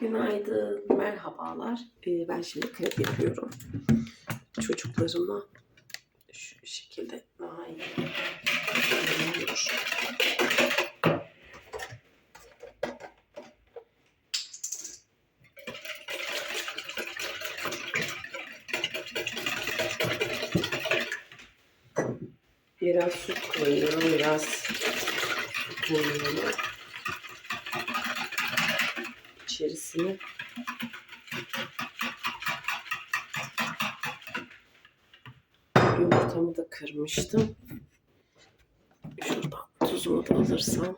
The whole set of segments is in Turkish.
Günaydın, merhabalar. Ee, ben şimdi krep yapıyorum. Çocuklarıma şu şekilde daha iyi. Biraz süt koyuyorum, biraz koyuyorum. İçerisine yumurtamı da kırmıştım. Şuradan tuzumu da alırsam.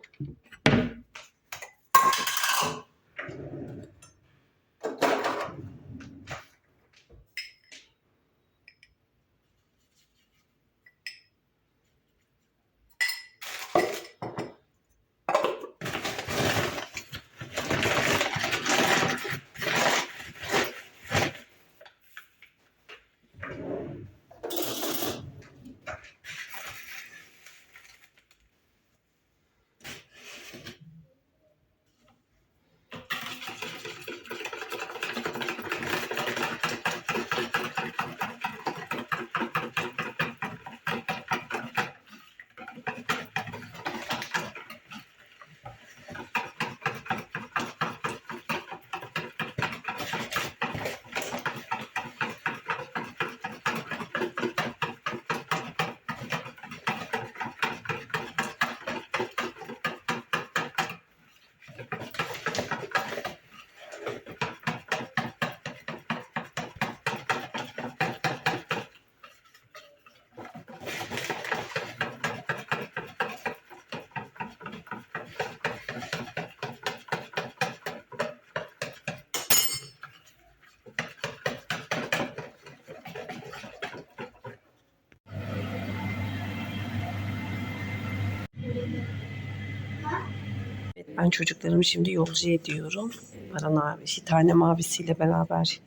Ben çocuklarımı şimdi yolcu ediyorum. Baran abi, tane mavisiyle beraber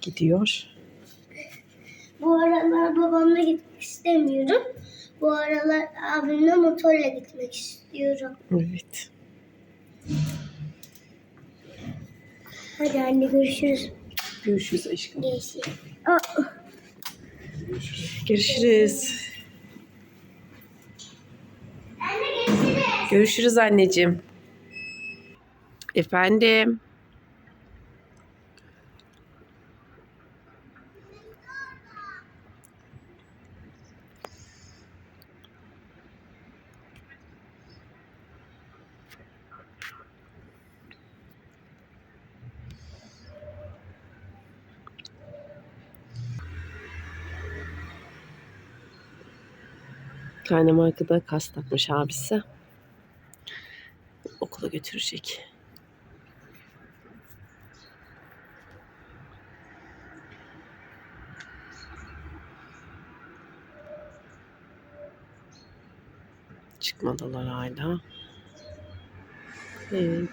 gidiyor. Bu aralar babamla gitmek istemiyorum. Bu aralar abimle motorla gitmek istiyorum. Evet. Hadi anne görüşürüz. Görüşürüz aşkım. Görüşürüz. Aa, Görüşürüz. Anne görüşürüz. Görüşürüz anneciğim. Efendim. Tane markada kas takmış abisi. Okula götürecek. Çıkmadılar hala. Evet.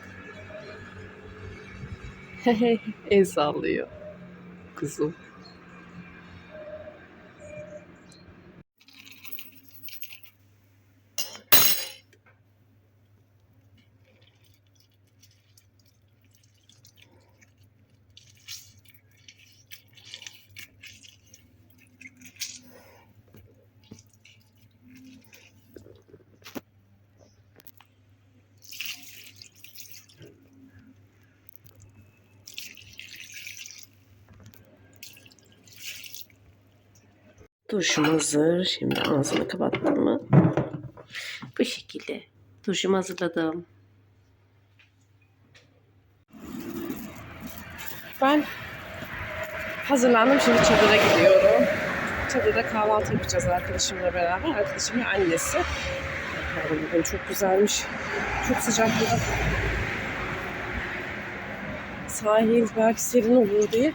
El sallıyor. Kızım. Turşum hazır. Şimdi ağzını kapattım mı? Bu şekilde. Turşumu hazırladım. Ben hazırlandım. Şimdi çadıra gidiyorum. Çadırda kahvaltı yapacağız arkadaşımla beraber. Arkadaşımın annesi. Bugün çok güzelmiş. Çok sıcak burada. Sahil belki serin olur diye.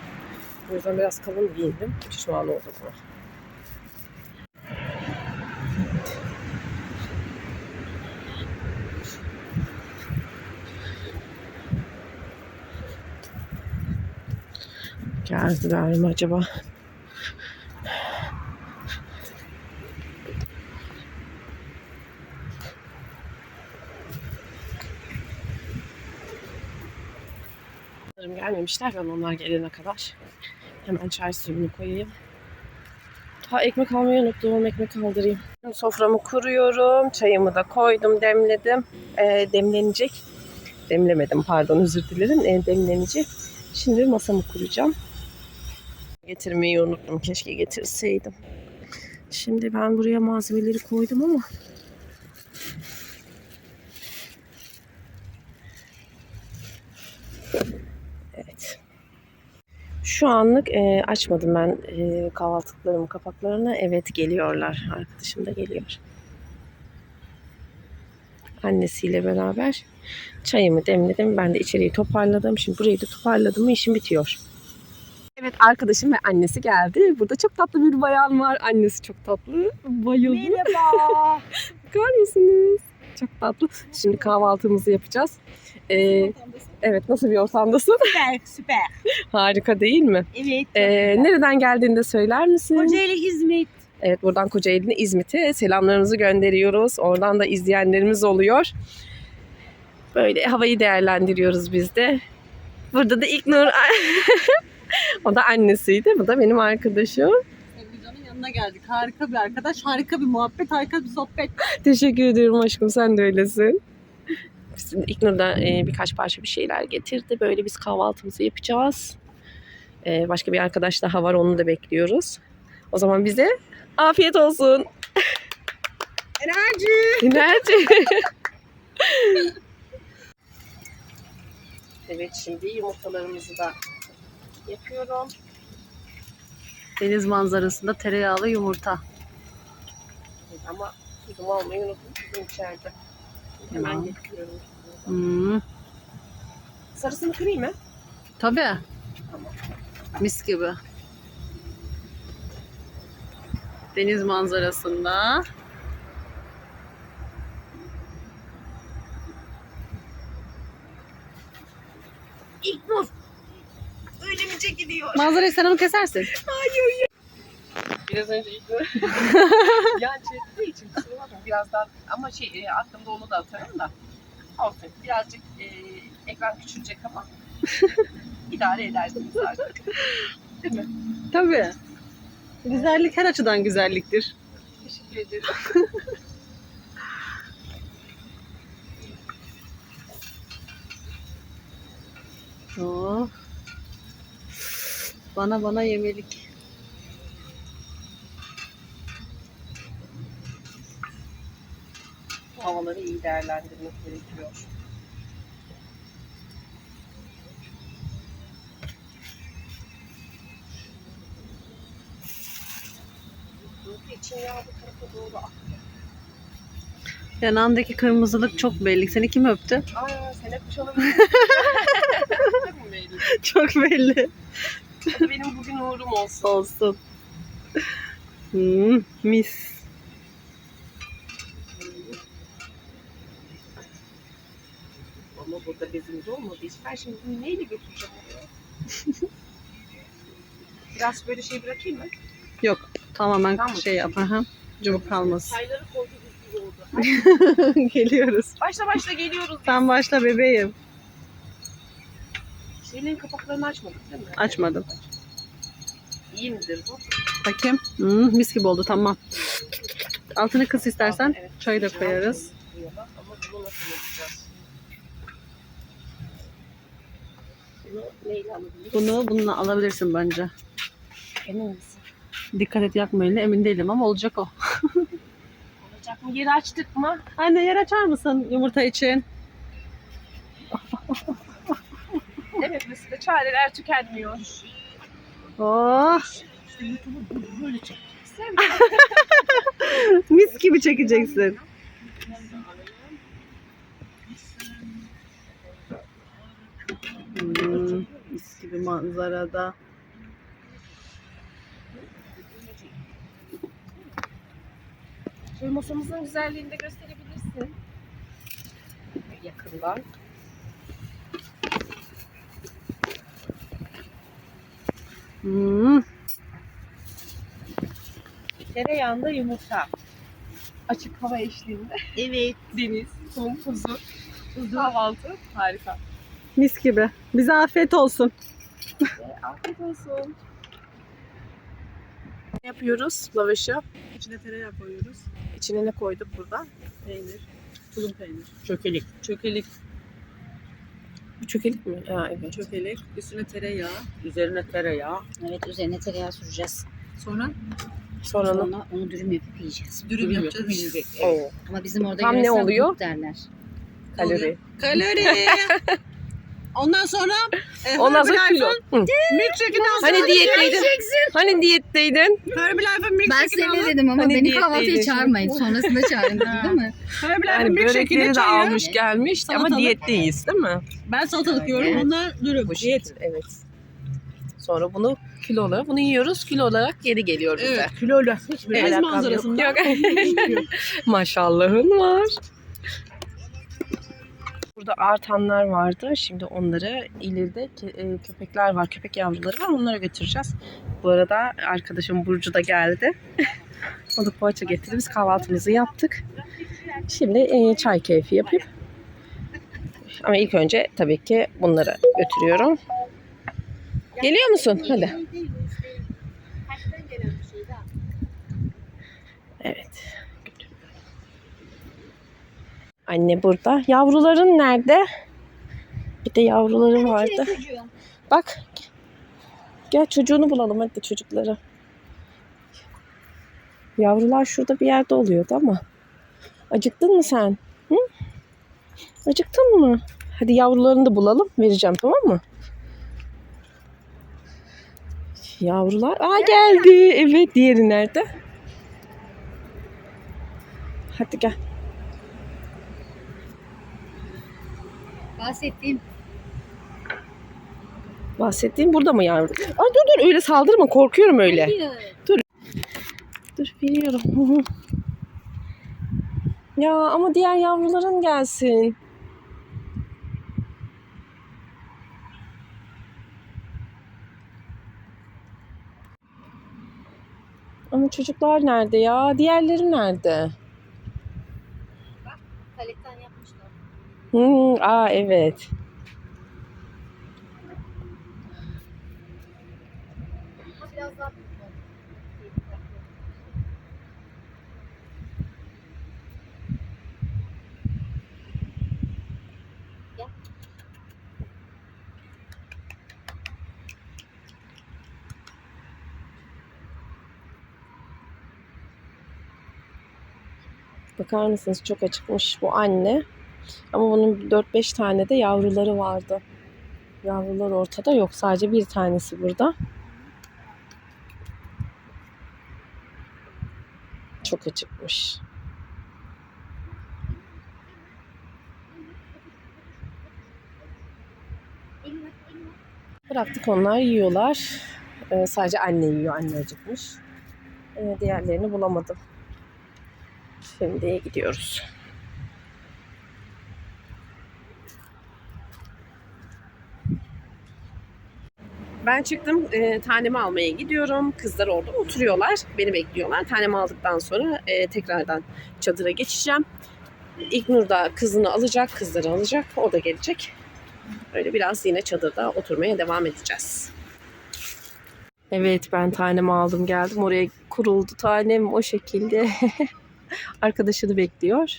O yüzden biraz kalın giyindim. Pişman oldum Geldiler mi acaba? Sanırım gelmemişler. Ben onlar gelene kadar hemen çay suyunu koyayım. Ha ekmek almayı unuttum. Ekmek kaldırayım. Soframı kuruyorum. Çayımı da koydum, demledim. Ee, demlenecek. Demlemedim pardon özür dilerim. Ee, demlenecek. Şimdi masamı kuracağım. Getirmeyi unuttum. Keşke getirseydim. Şimdi ben buraya malzemeleri koydum ama Evet. Şu anlık e, açmadım ben e, kahvaltılıklarımın kapaklarını. Evet geliyorlar. Arkadaşım da geliyor. Annesiyle beraber çayımı demledim. Ben de içeriği toparladım. Şimdi burayı da toparladım mı işim bitiyor. Evet arkadaşım ve annesi geldi. Burada çok tatlı bir bayan var. Annesi çok tatlı. Bayıldı. Merhaba. Bakar mısınız? Çok tatlı. Şimdi kahvaltımızı yapacağız. Ee, evet nasıl bir ortamdasın? süper, süper. Harika değil mi? Evet. Ee, nereden geldiğini de söyler misin? Kocaeli İzmit. Evet buradan Kocaeli'ne İzmit'e selamlarımızı gönderiyoruz. Oradan da izleyenlerimiz oluyor. Böyle havayı değerlendiriyoruz biz de. Burada da İlknur. o da annesiydi. Bu da benim arkadaşım. Emrecan'ın yanına geldik. Harika bir arkadaş, harika bir muhabbet, harika bir sohbet. Teşekkür ederim aşkım. Sen de öylesin. Bizim İlknur da e, birkaç parça bir şeyler getirdi. Böyle biz kahvaltımızı yapacağız. E, başka bir arkadaş daha var. Onu da bekliyoruz. O zaman bize afiyet olsun. Enerji. Enerji. evet şimdi yumurtalarımızı da yapıyorum. Deniz manzarasında tereyağlı yumurta. Ama tuzumu almayı unuttum. Tuzum içeride. Hemen Tamam. getiriyorum. Hmm. Sarısını kırayım mı? Tabii. Mis gibi. Deniz manzarasında. İlknur. Mi çekiliyor? Manzarayı sen onu kesersin. Biraz önce. Yan çektiği için kusura bakma birazdan ama şey e, aklımda onu da atarım da. Olsun birazcık e, ekran küçülecek ama idare edersiniz artık. Değil mi? Tabii. Güzellik her açıdan güzelliktir. Teşekkür ederim. Oh. Bana bana yemelik. Havaları iyi değerlendirmek gerekiyor. İçin yağ bu tarafa doğru akıyor. Yanağındaki kırmızılık çok belli. Seni kim öptü? Aa sen hep. Çok belli? Çok belli. Benim bugün uğurum olsun. Olsun. Hmm, mis. Ama burada bezimiz olmadığı için ben şimdi bunu neyle götüreceğim oraya? Biraz böyle şey bırakayım mı? Yok. Tamamen Tamam. şey yap. Aha. Cıvık kalmasın. Çayları oldu. Hadi Geliyoruz. başla başla geliyoruz. Sen başla bebeğim. Şeylerin kapaklarını açmadık değil mi? Açmadım. İyi midir bu? Bakayım. Hmm, mis gibi oldu tamam. Altını kıs istersen. Aa, evet. Çayı da koyarız. Ama bunu nasıl yapacağız? Bunu bununla alabilirsin bence. Emin misin? Dikkat et yakma elini. Emin değilim ama olacak o. Olacak mı? Yeri açtık mı? Anne yer açar mısın yumurta için? Evet mesela çareler tükenmiyor. Oh, Böyle mis gibi çekeceksin. Hmm, mis gibi manzarada. Şöyle masamızın güzelliğini de gösterebilirsin. Yakından. Hmm, Tereyağında yumurta. Açık hava eşliğinde. evet. Deniz, kum, huzur. Kahvaltı. Harika. Mis gibi. Bize afiyet olsun. Afiyet olsun. Ne yapıyoruz lavaşı? İçine tereyağı koyuyoruz. İçine ne koyduk burada? Peynir. Tulum peynir. Çökelik. Çökelik. Bu çökelik mi? Ha evet. Çökelik. Üstüne tereyağı. Üzerine tereyağı. Evet üzerine tereyağı süreceğiz. Sonra Sonra? Sonra onu dürüm yapıp yiyeceğiz. dürüm yapacağız. Yiyecek. Oo, Ama bizim orada Tam ne oluyor? derler. kalori. Kalori. Ondan sonra e, Ondan sonra kilo. Hı. Milkshake'ini al. Hani diyetteydin? Hani diyetteydin? Herbalife Ben milkshake'ini al. seni dedim ama Hani beni kahvaltıya çağırmayın. Sonrasında çağırın dedi değil mi? Herbalife Yani milkshake'ini börekleri de çayı. almış gelmiş ama Salatalık. diyetteyiz değil mi? Ben salatalık yiyorum. Evet. Onlar dürüm. Bu şekil evet. Sonra bunu kilo olarak bunu yiyoruz. Kilo olarak geri geliyor bize. Evet. Kiloyla hiçbir Deniz alakam yok. manzarasında. Yok. Maşallahın var. Burada artanlar vardı. Şimdi onları ileride e, köpekler var. Köpek yavruları var. Onlara götüreceğiz. Bu arada arkadaşım Burcu da geldi. o poğaça getirdi. Biz kahvaltımızı yaptık. Şimdi e, çay keyfi yapayım. Ama ilk önce tabii ki bunları götürüyorum. Geliyor musun? Hadi. Evet. Anne burada. Yavruların nerede? Bir de yavruları vardı. Bak. Gel çocuğunu bulalım hadi çocukları. Yavrular şurada bir yerde oluyordu ama. Acıktın mı sen? Hı? Acıktın mı? Hadi yavrularını da bulalım. Vereceğim tamam mı? Yavrular. Aa geldi. Evet diğeri nerede? Hadi gel. Bahsettiğim Bahsettiğim burada mı yavru? Aa dur dur öyle saldırma korkuyorum öyle. Dur biliyorum. ya ama diğer yavruların gelsin. Ama çocuklar nerede ya? Diğerleri nerede? Hmm, aa evet. Bakar mısınız çok acıkmış bu anne. Ama bunun 4-5 tane de yavruları vardı. Yavrular ortada yok. Sadece bir tanesi burada. Çok acıkmış. Bıraktık onlar yiyorlar. Ee, sadece anne yiyor. Anne acıkmış. Ee, diğerlerini bulamadım. Şimdi gidiyoruz. Ben çıktım. E, tanemi almaya gidiyorum. Kızlar orada oturuyorlar. Beni bekliyorlar. Tanemi aldıktan sonra e, tekrardan çadıra geçeceğim. İlknur da kızını alacak. Kızları alacak. O da gelecek. Öyle biraz yine çadırda oturmaya devam edeceğiz. Evet ben tanemi aldım geldim. Oraya kuruldu tanem o şekilde. Arkadaşını bekliyor.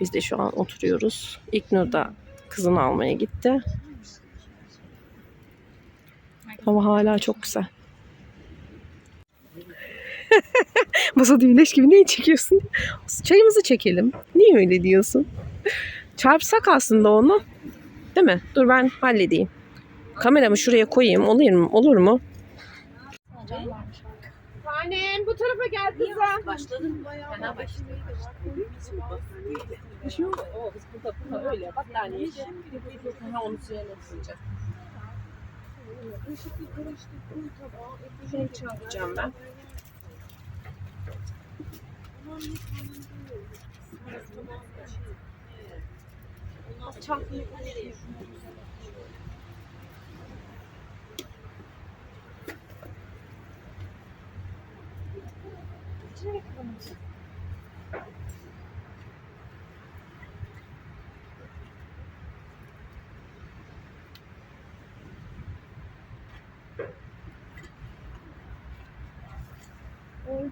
Biz de şu an oturuyoruz. İlknur da kızını almaya gitti. Ama hala çok güzel. Masada güneş gibi neyi çekiyorsun? Çayımızı çekelim. Niye öyle diyorsun? Çarpsak aslında onu. Değil mi? Dur ben halledeyim. Kameramı şuraya koyayım. Olur mu? Olur mu? Tanem bu tarafa gel kızım. Başladım bayağı. Fena başladım. Bir şey yok. O biz burada burada öyle battaniye. Ha onu suyuna koyacağız. Şey çalacağım ben. Çantayı nereye? İçine mi?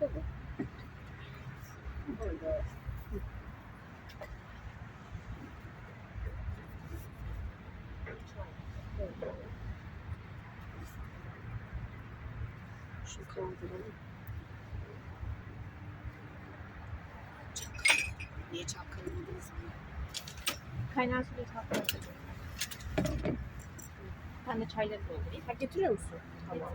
Nerede bu? Şu kaldıralım. Niye çaktırmadınız bunu? Kaynar suyu tatlı. Ben de çayları doldurayım. Ha getiriyor musun? Tamam.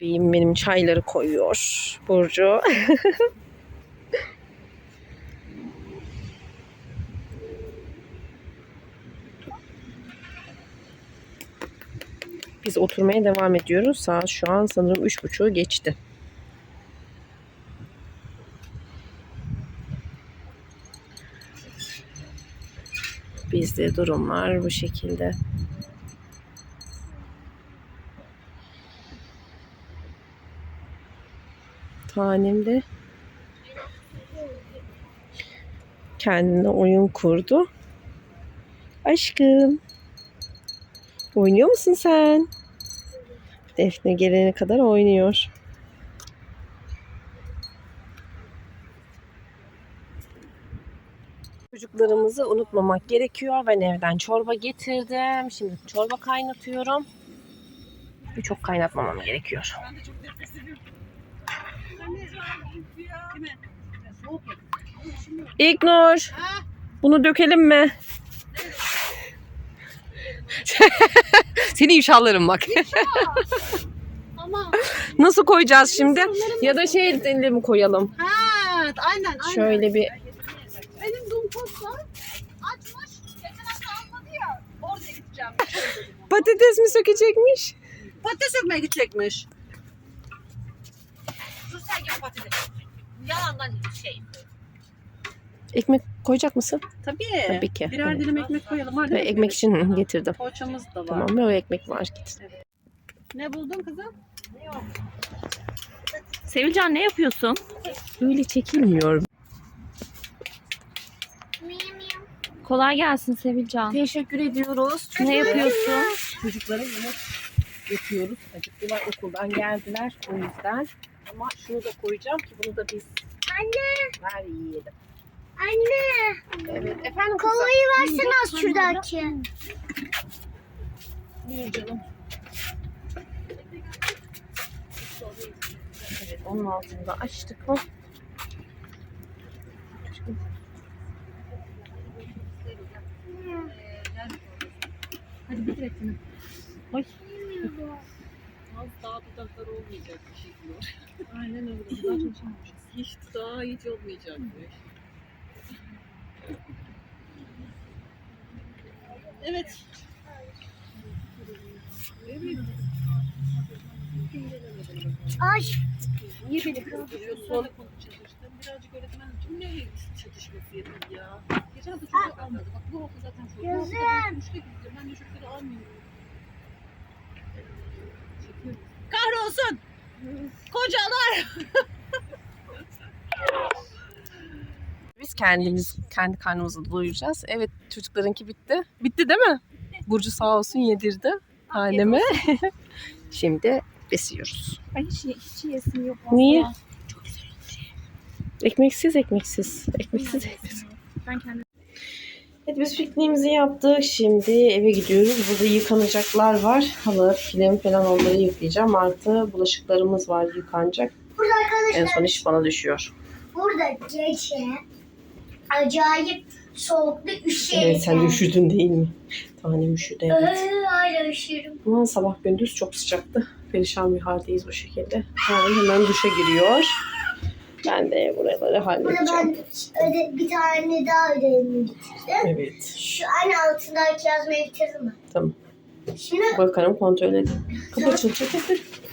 Benim, benim çayları koyuyor Burcu. Biz oturmaya devam ediyoruz. Saat şu an sanırım üç buçuğu geçti. Bizde durumlar bu şekilde. Tanem de kendine oyun kurdu. Aşkım. Oynuyor musun sen? Defne gelene kadar oynuyor. Çocuklarımızı unutmamak gerekiyor. Ben evden çorba getirdim. Şimdi çorba kaynatıyorum. Bir çok kaynatmamam gerekiyor. Ben de çok Ha? bunu dökelim mi? Seni inşallarım bak. Nasıl koyacağız şimdi? Ya da şey elle mi koyalım? Ha, aynen aynen. Şöyle bir Benim dumkos var. Açmış. Geçen hafta almadı ya. Oraya gideceğim. patates mi sökecekmiş? Patates sökmeye gidecekmiş. Sen gibi patates. Yalandan şey. Ekmek koyacak mısın? Tabii. Tabii ki. Birer Evet. dilim ekmek koyalım. Var Ve mi? ekmek için hı, getirdim. Poğaçamız da var. Tamam mı? O ekmek var getir. Ne buldun kızım? Sevilcan ne yapıyorsun? Öyle çekilmiyor. Kolay gelsin Sevilcan. Teşekkür ediyoruz. Ne yapıyorsun? Çocuklara yemek yapıyoruz. Acıktılar okuldan geldiler o yüzden. Ama şunu da koyacağım ki bunu da biz Anne, ver yiyelim. anne. Evet efendim kızım. Kolayı versene az şuradaki. Buyur canım. Evet onun altını da açtık mı? Hadi bitir etini. Az daha dudaklar olmayacak bir şey diyor. Aynen öyle. Daha çalışamamışız. Hiç daha hiç olmayacakmış. Evet. Evet. Ay, Niye beni kızdırıyorsun? Çalıştım. Birazcık öğretmen için ne çatışması yedim ya. Geçen hafta çocuk almadı. Bak bu hafta zaten çocuk. Bu hafta Gözüm. zaten üçte gidiyor. Ben de çocukları almıyorum. Kahrolsun! Kocalar! Biz kendimiz kendi karnımızı doyuracağız. Evet çocuklarınki bitti. Bitti değil mi? Burcu sağ olsun yedirdi anneme. Şimdi besiyoruz. Ay hiç, hiç yesim yok. Niye? Ekmeksiz ekmeksiz. Ekmeksiz ekmeksiz. Ben kendim. Evet biz pikniğimizi yaptık. Şimdi eve gidiyoruz. Burada yıkanacaklar var. Halı, film falan onları yıkayacağım. Artı bulaşıklarımız var yıkanacak. burada En arkadaşlar, son iş bana düşüyor. burada gece acayip soğukta üşüyelim. Evet sen de üşüdün değil mi? Tanem üşüdü evet. Ee, hala üşüyorum. Ama sabah gündüz çok sıcaktı. Perişan bir haldeyiz o şekilde. Yani hemen duşa giriyor. Ben de buraları halledeceğim. ben öde, bir tane daha ödevimi bitirdim. Evet. Şu en altındaki yazmayı bitirdim mi? Tamam. Şimdi Bakalım kontrol edin. Kapı açılacak.